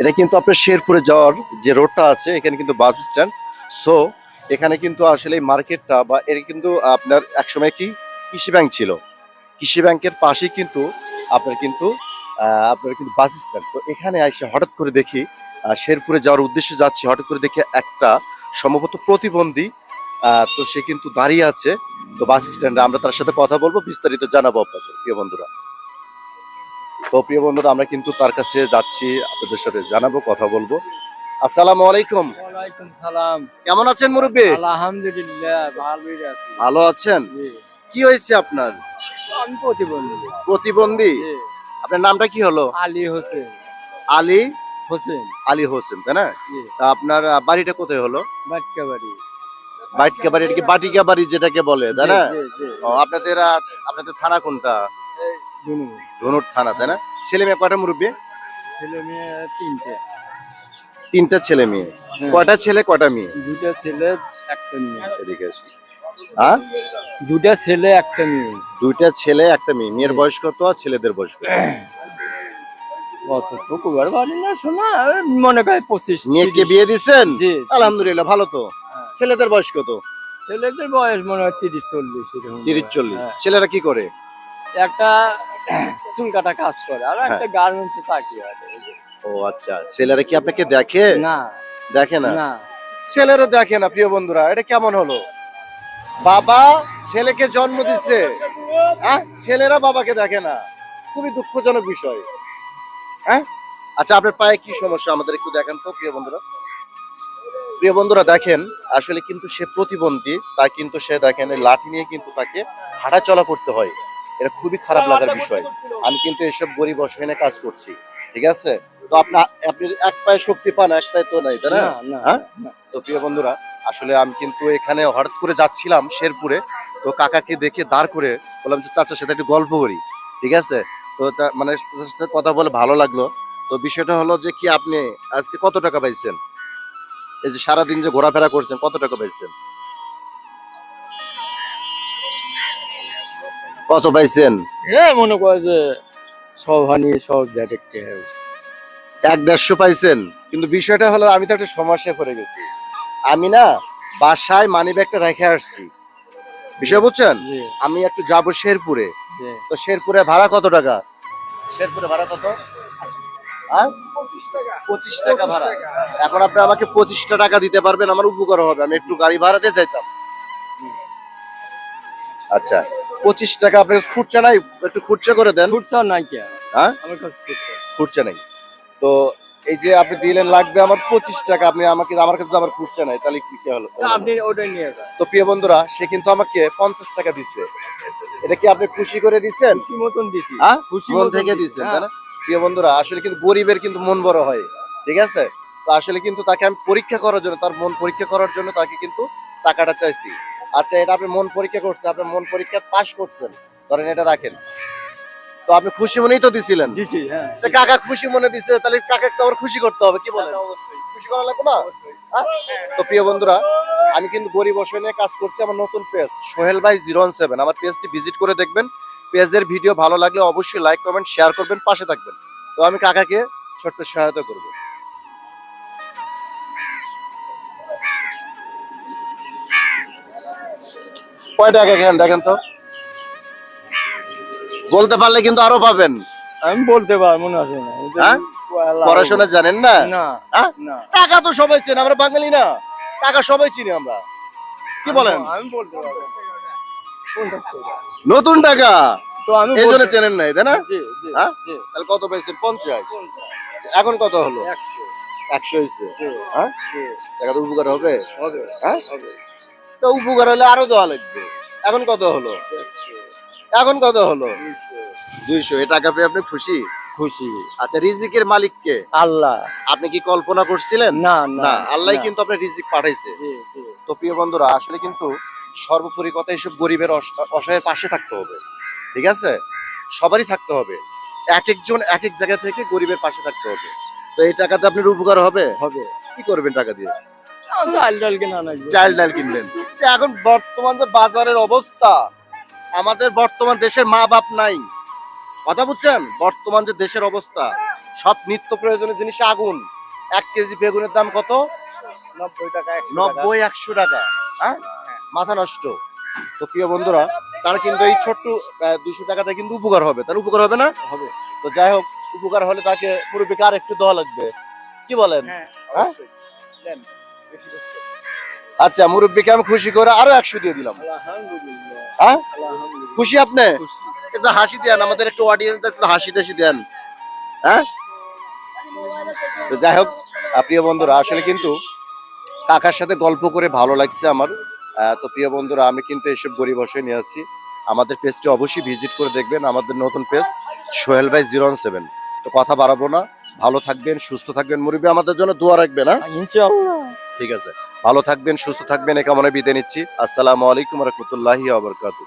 এটা কিন্তু আপনার শেরপুরে যাওয়ার যে রোডটা আছে, এখানে কিন্তু বাস স্ট্যান্ড সো এখানে কিন্তু আসলে মার্কেটটা বা এর কিন্তু আপনার একসময় কি কৃষি ব্যাংক ছিল। কৃষি ব্যাংকের পাশেই কিন্তু আপনার কিন্তু আপনার কিন্তু বাস স্ট্যান্ড তো এখানে এসে হঠাৎ করে দেখি শেরপুরে যাওয়ার উদ্দেশ্যে যাচ্ছি, হঠাৎ করে দেখি একটা সম্ভবত প্রতিবন্ধী তো সে কিন্তু দাঁড়িয়ে আছে। তো বাস স্ট্যান্ডে আমরা তার সাথে কথা বলব, বিস্তারিত জানাব আপনাদের, প্রিয় বন্ধুরা। তো প্রিয় বন্ধুরা আমরা কিন্তু তার কাছে যাচ্ছি। আপনাদের সাথে জানাব কথা বলব। আসসালামু আলাইকুম। সালাম। কেমন আছেন মুরব্বী? আলহামদুলিল্লাহ ভালোই আছি। ভালো আছেন? কি হয়েছে আপনার? আমি প্রতিবন্ধী। প্রতিবন্ধী? আপনার নামটা কি হলো? আলী হোসেন। আলী? হোসেন। আলী হোসেন তাই না? তা আপনার বাড়িটা কোথায় হলো? বাটকা বাড়ি বাইটকা বাড়ি এটা কি বাটিকা বাড়ি যেটাকে বলে তাই না আপনাদের আপনাদের থানা কোনটা। ধনুর থানা তাই না? ছেলে মেয়ে কয়টা মুরব্বী? ছেলে মেয়ে তিনটে। তিনটা ছেলে মেয়ে। হ্যাঁ। কয়টা ছেলে কয়টা মেয়ে? দুটা ছেলে একটা মেয়ে। এদিকে আসি হ্যাঁ দুটা ছেলে একটা মেয়ে। দুইটা ছেলে একটা মেয়ে। মেয়ের বয়স কত আর ছেলেদের বয়স কত? না শোনা মনে করে পঁচিশ মেয়েকে। বিয়ে দিচ্ছেন জি। আলহামদুলিল্লাহ ভালো তো। হ্যাঁ। ছেলেদের বয়স কত? ছেলেদের বয়স মনে হয় তিরিশ চল্লিশ এরকম। তিরিশ চল্লিশ। হ্যাঁ। ছেলেরা কি করে? একটা চুল কাটা কাজ করে। আর হ্যাঁ। একটা গার্মেন্টসে চাকরি হয়। ও আচ্ছা। ছেলেরা কি আপনাকে দেখে? না। দেখে না? না। ছেলেরা দেখে না প্রিয় বন্ধুরা। এটা কেমন হলো? বাবা ছেলেকে জন্ম দিচ্ছে হ্যাঁ? ছেলেরা বাবাকে দেখে না। খুবই দুঃখজনক বিষয়। হ্যাঁ? আচ্ছা আপনার পায়ে কি সমস্যা? আমাদের একটু দেখেন তো প্রিয় বন্ধুরা। প্রিয় বন্ধুরা দেখেন আসলে কিন্তু সে প্রতিবন্ধী তা কিন্তু সে দেখেন লাঠি নিয়ে কিন্তু তাকে হাঁটা চলা করতে হয়। এটা খুবই খারাপ লাগার বিষয়। আমি কিন্তু এসব গরিব অসহায় কাজ করছি ঠিক আছে? তো আপনি আপনি এক পায়ে শক্তি পান এক পায়ে তো নাই তাই না? না হ্যাঁ? তো প্রিয় বন্ধুরা আসলে আমি কিন্তু এখানে হঠাৎ করে যাচ্ছিলাম শেরপুরে তো কাকাকে দেখে দাঁড় করে বললাম যে চাচার সাথে একটু গল্প করি। ঠিক আছে? তো মানে সাথে কথা বলে ভালো লাগল। তো বিষয়টা হলো যে কি আপনি আজকে কত টাকা পাইছেন? এই যে সারাদিন যে ঘোরাফেরা করছেন কত টাকা পাইছেন? কত পাইছেন? এ মনে করে যে সব হানি সব দেখতে এক দেড়শো পাইছেন? কিন্তু বিষয়টা হলো আমি তো একটা সমস্যায় পড়ে গেছি। আমি না বাসায় মানি ব্যাগটা রেখে আসছি। বিষয় বুঝছেন? আমি একটু যাব শেরপুরে। তো শেরপুরে ভাড়া কত টাকা? শেরপুরে ভাড়া কত? হ্যাঁ? পঁচিশ টাকা ভাড়া। এখন আপনি আমাকে পঁচিশটা টাকা দিতে পারবেন আমার উপকার হবে। আমি একটু গাড়ি ভাড়া দিয়ে যাইতাম। আচ্ছা। পঁচিশ টাকা আপনার কাছে খুঁটছে নাই? একটু খুঁটছে করে দেন। ফুটছাও নাই কি? হ্যাঁ? আমার কাছে নাই। তো এই যে আপনি দিলেন লাগবে আমার পঁচিশ টাকা আপনি আমাকে আমার কাছে আমার খুঁজছে নাই তাহলে কি কি হলো? আপনি ওটাই নিয়ে যান। তো প্রিয় বন্ধুরা সে কিন্তু আমাকে পঞ্চাশ টাকা দিচ্ছে এটা কি আপনি খুশি করে দিচ্ছেন খুশি মতন দিছি। হ্যাঁ? খুশি মন থেকে দিচ্ছেন হ্যাঁ। তাই না? প্রিয় বন্ধুরা আসলে কিন্তু গরিবের কিন্তু মন বড় হয় ঠিক আছে? তো আসলে কিন্তু তাকে আমি পরীক্ষা করার জন্য তার মন পরীক্ষা করার জন্য তাকে কিন্তু টাকাটা চাইছি। আচ্ছা এটা আপনি মন পরীক্ষা করছেন আপনি মন পরীক্ষা পাশ করছেন। ধরেন এটা রাখেন। তো আপনি খুশি মনেই তো দিছিলেন। দিছি হ্যাঁ। তো কাকা খুশি মনে দিছে তাহলে কাকা তো আবার খুশি করতে হবে কি বলেন? খুশি করা লাগবে না? হ্যাঁ? তো প্রিয় বন্ধুরা আমি কিন্তু গরিব অসহায় নিয়ে কাজ করছি আমার নতুন পেজ সোহেল ভাই জিরো সেভেন। আমার পেজটি ভিজিট করে দেখবেন। পেজের ভিডিও ভালো লাগলে অবশ্যই লাইক কমেন্ট শেয়ার করবেন পাশে থাকবেন। তো আমি কাকাকে ছোট্ট সহায়তা করব। কয় টাকা খেন দেখেন তো। বলতে পারলে কিন্তু আরও পাবেন। আমি বলতে পার মনে আছে না। হ্যাঁ? পড়াশোনা জানেন না? হ্যাঁ? না। টাকা তো সবাই চেনে আমরা বাঙালি না। টাকা সবাই চিনি আমরা। কি বলেন? আমি বলতে। নতুন টাকা? তো আমি এই জন্য চেনেন নাই তাই না? হ্যাঁ? তাহলে কত পাইছেন পঞ্চাশ। এখন কত হলো? একশো। হয়েছে। হ্যাঁ? টাকা তো উপকার হবে। হ্যাঁ? হবে। তো উপকার হলে আরও দেওয়া লাগবে। এখন কত হলো? এখন কত হলো? দুইশো। এই টাকা পেয়ে আপনি খুশি? খুশি। আচ্ছা রিজিকের মালিককে? আল্লাহ। আপনি কি কল্পনা করছিলেন? না না আল্লাহ কিন্তু আপনার রিজিক পাঠাইছে। জি জি। তো প্রিয় বন্ধুরা আসলে কিন্তু সর্বোপরি কথা এইসব গরিবের অসহায়ের পাশে থাকতে হবে। ঠিক আছে? সবারই থাকতে হবে। এক একজন এক এক জায়গা থেকে গরিবের পাশে থাকতে হবে। তো এই টাকাতে আপনার উপকার হবে? হবে। কি করবেন টাকা দিয়ে? চাল ডাল কেনা এখন বর্তমান যে বাজারের অবস্থা আমাদের বর্তমান দেশের মা বাপ নাই। কথা বুঝছেন? বর্তমান যে দেশের অবস্থা সব নিত্য প্রয়োজনীয় জিনিস আগুন। এক কেজি বেগুনের দাম কত? নব্বই টাকা একশো টাকা। নব্বই একশো টাকা হ্যাঁ? মাথা নষ্ট। তো প্রিয় বন্ধুরা তার কিন্তু এই ছোট্ট দুশো টাকাতে কিন্তু উপকার হবে। তার উপকার হবে না? হবে। তো যাই হোক উপকার হলে তাকে মুরব্বীকে আর একটু দেওয়া লাগবে। কি বলেন? হ্যাঁ আচ্ছা মুরব্বীকে আমি খুশি করে আরও একশো দিয়ে দিলাম। হ্যাঁ? খুশি আপনি। একটু হাসি দেন আমাদের একটু অডিয়েন্স একটু হাসি টাসি দেন। হ্যাঁ? তো যাই হোক প্রিয় বন্ধুরা আসলে কিন্তু কাকার সাথে গল্প করে ভালো লাগছে আমার। আহ, তো প্রিয় বন্ধুরা আমি কিন্তু এসব গরিব বসে নিয়ে আছি। আমাদের পেজটি অবশ্যই ভিজিট করে দেখবেন আমাদের নতুন পেজ সোহেল ভাই জিরো সেভেন তো কথা বাড়াবো না। ভালো থাকবেন সুস্থ থাকবেন। মুরব্বী আমাদের জন্য দোয়া রাখবেন হ্যাঁ? ইনশাআল্লাহ। ঠিক আছে। ভালো থাকবেন সুস্থ থাকবেন এ কামনে বিদায় নিচ্ছি। আসসালামু আলাইকুম রহমতুল্লাহি আবরকাতু